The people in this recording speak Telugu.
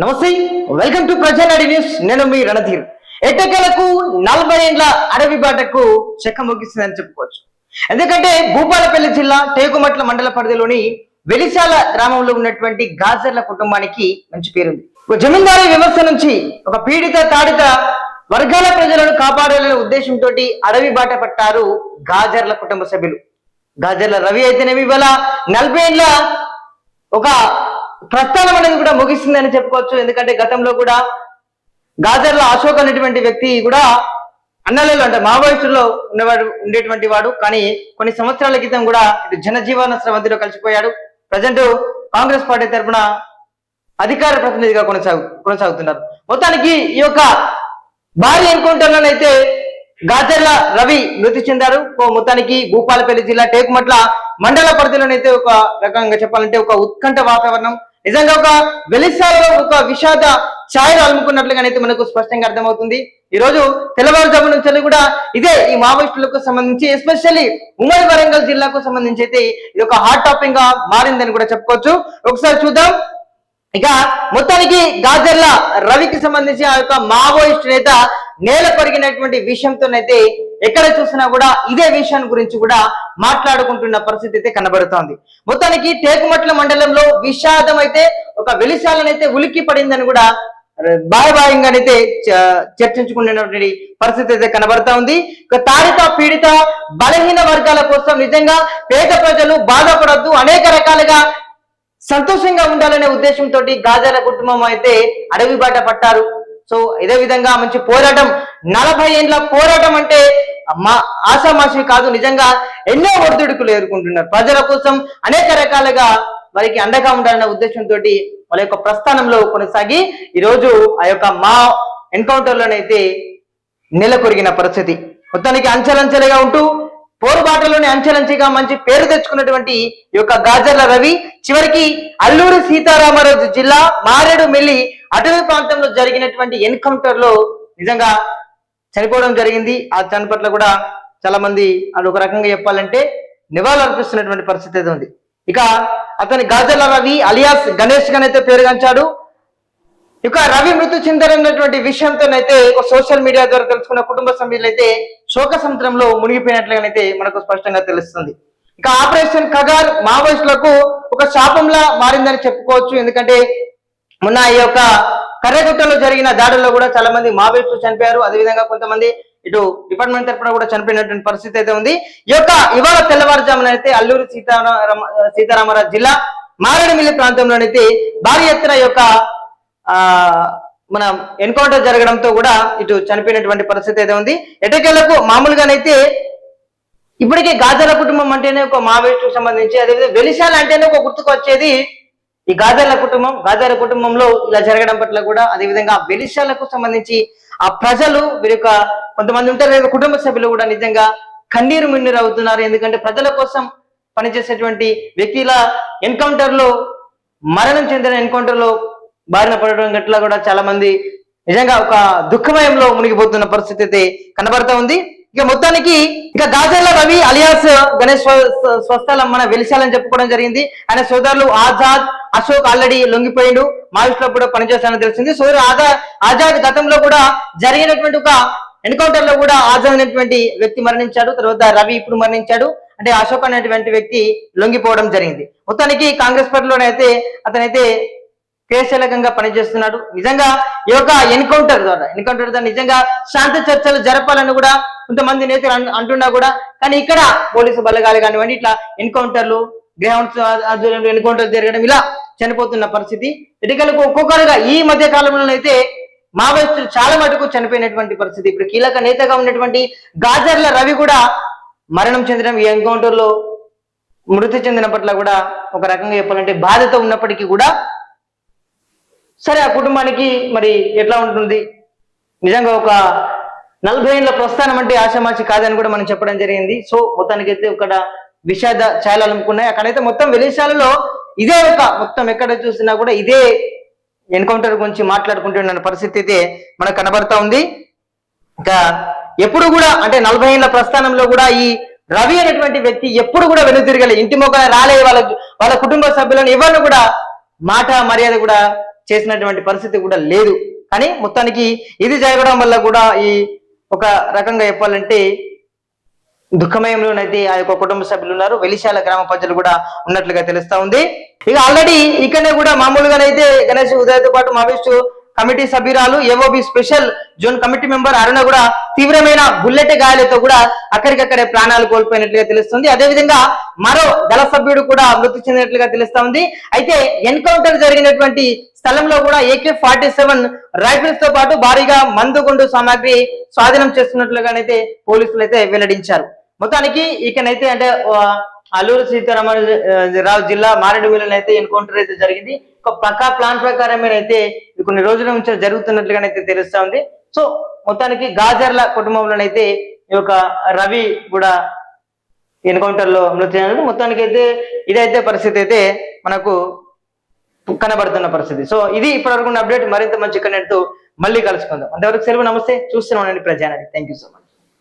నమస్తే వెల్కమ్ టు ప్రజానాడి న్యూస్ నేను మీ రణధీర్. ఎట్టకేలకు నలభై ఏండ్ల అడవి బాటకు చెక్క ముగిస్తుందని చెప్పుకోవచ్చు. ఎందుకంటే భూపాలపల్లి జిల్లా టేకుమట్ల మండల పరిధిలోని వెలిశాల గ్రామంలో ఉన్నటువంటి గాజర్ల కుటుంబానికి మంచి పేరుంది. ఒక జమీందారీ వ్యవస్థ నుంచి ఒక పీడిత తాడిత వర్గాల ప్రజలను కాపాడాలనే ఉద్దేశంతో అడవి బాట పట్టారు గాజర్ల కుటుంబ సభ్యులు. గాజర్ల రవి అయితేనేమి ఇవాళ నలభై ఏళ్ళ ఒక ప్రస్థానం అనేది కూడా ముగిసిందని చెప్పుకోవచ్చు. ఎందుకంటే గతంలో కూడా గాజర్ల అశోక్ అనేటువంటి వ్యక్తి కూడా అన్నలలో అంటే మావోయిస్టులో ఉండేవాడు ఉండేటువంటి వాడు. కానీ కొన్ని సంవత్సరాల క్రితం కూడా ఇటు జనజీవన స్రవంతిలో కలిసిపోయాడు. ప్రజెంట్ కాంగ్రెస్ పార్టీ తరఫున అధికార ప్రతినిధిగా కొనసాగు కొనసాగుతున్నారు. మొత్తానికి ఈ యొక్క భారీ ఎన్కౌంటర్లోనైతే గాజర్ల రవి మృతి చెందారు. ఓ మొత్తానికి భూపాలపల్లి జిల్లా టేకుమట్ల మండల పరిధిలోనైతే ఒక రకంగా చెప్పాలంటే ఒక ఉత్కంఠ వాతావరణం. నిజంగా ఒక వెలిసాలలో ఒక విషాద ఛాయలు అలుముకున్నట్లుగానైతే మనకు స్పష్టంగా అర్థమవుతుంది. ఈ రోజు తెల్లవారుజాము నుంచి కూడా ఇదే ఈ మావోయిస్టులకు సంబంధించి ఎస్పెషల్లీ ఉమ్మడి వరంగల్ జిల్లాకు సంబంధించి అయితే ఇది ఒక హాట్ టాపిక్గా మారిందని కూడా చెప్పుకోవచ్చు. ఒకసారి చూద్దాం. ఇక మొత్తానికి గాజర్ల రవికి సంబంధించి ఆ యొక్క మావోయిస్ట్ నేత నేల పరిగినటువంటి విషయంతోనైతే ఎక్కడ చూసినా కూడా ఇదే విషయాన్ని గురించి కూడా మాట్లాడుకుంటున్న పరిస్థితి అయితే కనబడుతోంది. మొత్తానికి టేకుమట్ల మండలంలో విషాదం అయితే ఒక వెలిశాలనైతే ఉలిక్కి పడిందని కూడా బాయబాయంగానైతే చర్చించుకునేటువంటి పరిస్థితి అయితే కనబడతా ఉంది తాడిత పీడిత బలహీన వర్గాల కోసం నిజంగా పేద ప్రజలు బాధపడద్దు అనేక రకాలుగా సంతోషంగా ఉండాలనే ఉద్దేశంతో గాజాల కుటుంబం అయితే అడవి బాట పట్టారు. సో ఇదే విధంగా మంచి పోరాటం నలభై ఏండ్ల పోరాటం అంటే మా ఆశామాషి కాదు నిజంగా ఎన్నో ఒడిదుడుకులు ఎదుర్కొంటున్నారు. ప్రజల కోసం అనేక రకాలుగా వారికి అండగా ఉండాలనే ఉద్దేశంతో వాళ్ళ యొక్క ప్రస్థానంలో కొనసాగి ఈరోజు ఆ యొక్క మా ఎన్కౌంటర్ లోనైతే నెలకొరిగిన పరిస్థితి. మొత్తానికి అంచెలంచెలుగా ఉంటూ పోరుబాటలోని అంచెలంచెగా మంచి పేరు తెచ్చుకున్నటువంటి ఈ యొక్క గాజర్ల రవి చివరికి అల్లూరి సీతారామరాజు జిల్లా మారేడుమెల్లి అటవీ ప్రాంతంలో జరిగినటువంటి ఎన్కౌంటర్లో నిజంగా చనిపోవడం జరిగింది. ఆ చని పట్ల కూడా చాలా మంది అది ఒక రకంగా చెప్పాలంటే నివాళులు అర్పిస్తున్నటువంటి పరిస్థితి అయితే ఉంది. ఇక అతని గాజల రవి అలియాస్ గణేష్ గానైతే పేరుగాంచాడు ఇక రవి మృతి చెందారన్నటువంటి విషయంతోనైతే ఒక సోషల్ మీడియా ద్వారా తెలుసుకున్న కుటుంబ సభ్యులైతే శోక సముద్రంలో మునిగిపోయినట్లుగానైతే మనకు స్పష్టంగా తెలుస్తుంది. ఇక ఆపరేషన్ కగార్ మావోయిస్టులకు ఒక శాపంలా మారిందని చెప్పుకోవచ్చు. ఎందుకంటే మొన్న ఈ యొక్క కర్రగుట్టలో జరిగిన దాడుల్లో కూడా చాలా మంది మావోయిస్టులు చనిపోయారు. అదేవిధంగా కొంతమంది ఇటు డిపార్ట్మెంట్ తరఫున కూడా చనిపోయినటువంటి పరిస్థితి అయితే ఉంది. ఈ యొక్క ఇవాళ తెల్లవారుజామున అయితే అల్లూరు సీతారామ సీతారామరాజు జిల్లా మారేడుమిల్లి ప్రాంతంలోనైతే భారీ ఎత్తున యొక్క ఆ మన ఎన్కౌంటర్ జరగడంతో కూడా ఇటు చనిపోయినటువంటి పరిస్థితి అయితే ఉంది. ఎటకేళ్ళకు మామూలుగానైతే ఇప్పటికే గాజాల కుటుంబం అంటేనే ఒక మావేస్టుకు సంబంధించి అదేవిధంగా వెలిశాల అంటేనే ఒక గుర్తుకు వచ్చేది ఈ గాజాల కుటుంబం గాజాల కుటుంబంలో ఇలా జరగడం పట్ల కూడా అదేవిధంగా ఆ వెలిశాలకు సంబంధించి ఆ ప్రజలు వీరి యొక్క కొంతమంది ఉంటారు లేదా కుటుంబ సభ్యులు కూడా నిజంగా కన్నీరు మిన్నీరు అవుతున్నారు. ఎందుకంటే ప్రజల కోసం పనిచేసేటువంటి వ్యక్తిల ఎన్కౌంటర్లో మరణం చెందిన ఎన్కౌంటర్లో బారిన పడడం గట్లా కూడా చాలా మంది నిజంగా ఒక దుఃఖమయంలో మునిగిపోతున్న పరిస్థితి అయితే కనబడతా ఉంది. ఇక మొత్తానికి ఇక గాజర్ల రవి అలియాస్ గణేష్ స్వస్థలం మన వెలిశాలని చెప్పుకోవడం జరిగింది. ఆయన సోదరులు ఆజాద్ అశోక్ ఆల్రెడీ లొంగిపోయిండు. మావిష్లో కూడా పనిచేస్తానని తెలిసింది. సోదరు ఆజాద్ ఆజాద్ గతంలో కూడా జరిగినటువంటి ఒక ఎన్కౌంటర్లో కూడా ఆజాద్ అనేటువంటి వ్యక్తి మరణించాడు. తర్వాత రవి ఇప్పుడు మరణించాడు. అంటే అశోక్ అనేటువంటి వ్యక్తి లొంగిపోవడం జరిగింది. మొత్తానికి కాంగ్రెస్ పార్టీలోనైతే అతనైతే క్రియాశీలకంగా పనిచేస్తున్నాడు. నిజంగా ఈ యొక్క ఎన్కౌంటర్ ద్వారా ఎన్కౌంటర్ ద్వారా నిజంగా శాంతి చర్చలు జరపాలని కూడా కొంతమంది నేతలు అంటున్నా కూడా కానీ ఇక్కడ పోలీసు బలగాలు కానివ్వండి ఇట్లా ఎన్కౌంటర్లు గ్రౌండ్స్ ఆధ్వర్యంలో ఎన్కౌంటర్ జరగడం ఇలా చనిపోతున్న పరిస్థితి. ఎన్నికలకు ఒక్కొక్కరుగా ఈ మధ్య కాలంలో అయితే మావోయిస్టులు చాలా మటుకు చనిపోయినటువంటి పరిస్థితి. ఇప్పుడు కీలక నేతగా ఉన్నటువంటి గాజర్ల రవి కూడా మరణం చెందడం ఈ ఎన్కౌంటర్లో మృతి చెందిన పట్ల కూడా ఒక రకంగా చెప్పాలంటే బాధ్యత ఉన్నప్పటికీ కూడా సరే ఆ కుటుంబానికి మరి ఎట్లా ఉంటుంది? నిజంగా ఒక నలభై ఏళ్ళ ప్రస్థానం అంటే ఆషామాషి కాదని కూడా మనం చెప్పడం జరిగింది. సో మొత్తానికైతే ఒక విషాద ఛాయలు అనుకున్నాయి అక్కడైతే మొత్తం విదేశాలలో ఇదే ఒక మొత్తం ఎక్కడ చూసినా కూడా ఇదే ఎన్కౌంటర్ గురించి మాట్లాడుకుంటున్న పరిస్థితి అయితే మనకు కనబడతా ఉంది. ఇంకా ఎప్పుడు కూడా అంటే నలభై ఏళ్ళ ప్రస్థానంలో కూడా ఈ రవి అనేటువంటి వ్యక్తి ఎప్పుడు కూడా వెనుతిరగలే ఇంటి మొక్క రాలే వాళ్ళ వాళ్ళ కుటుంబ సభ్యులను ఎవరిని కూడా మాట మర్యాద కూడా చేసినటువంటి పరిస్థితి కూడా లేదు. కానీ మొత్తానికి ఇది జరగడం వల్ల కూడా ఈ ఒక రకంగా చెప్పాలంటే దుఃఖమయంలోనైతే ఆ యొక్క కుటుంబ సభ్యులు ఉన్నారు వెలిశాల గ్రామ ప్రజలు కూడా ఉన్నట్లుగా తెలుస్తా ఉంది. ఇక ఆల్రెడీ ఇక్కడనే కూడా మామూలుగానైతే గణేష్ ఉదయతో పాటు మావిస్టు కమిటీ సభ్యురాలు AOB special zone committee member Aruna కూడా తీవ్రమైన బుల్లెట్ గాయాలతో కూడా అక్కడికక్కడే ప్రాణాలు కోల్పోయినట్లుగా తెలుస్తుంది. అదేవిధంగా మరో దళ సభ్యుడు కూడా మృతి చెందినట్లుగా తెలుస్తా ఉంది అయితే ఎన్కౌంటర్ జరిగినటువంటి స్థలంలో కూడా ఏకే ఫార్టీ సెవెన్ రైఫిల్స్తో పాటు భారీగా మందుగుండు సామాగ్రి స్వాధీనం చేస్తున్నట్లుగానైతే పోలీసులు అయితే వెల్లడించారు. మొత్తానికి ఇకనైతే అంటే అల్లూరు సీతారామరాజు జిల్లా మారేడుమిల్లలో అయితే ఎన్కౌంటర్ అయితే జరిగింది. ఒక పక్కా ప్లాన్ ప్రకారమే అయితే కొన్ని రోజుల నుంచి జరుగుతున్నట్లుగానైతే తెలుస్తా ఉంది. సో మొత్తానికి గాజర్ల కుటుంబంలోనైతే ఈ యొక్క రవి కూడా ఎన్కౌంటర్లో మృతి చెందినది మొత్తానికి అయితే ఇదైతే పరిస్థితి అయితే మనకు కనబడుతున్న పరిస్థితి. సో ఇది ఇప్పటివరకు అప్డేట్. మరింత మంచి కంటెంట్తో మళ్ళీ కలుసుకుందాం. అంతవరకు సెలవు. నమస్తే. చూస్తున్నాం ప్రజానది థ్యాంక్ యూ సో మచ్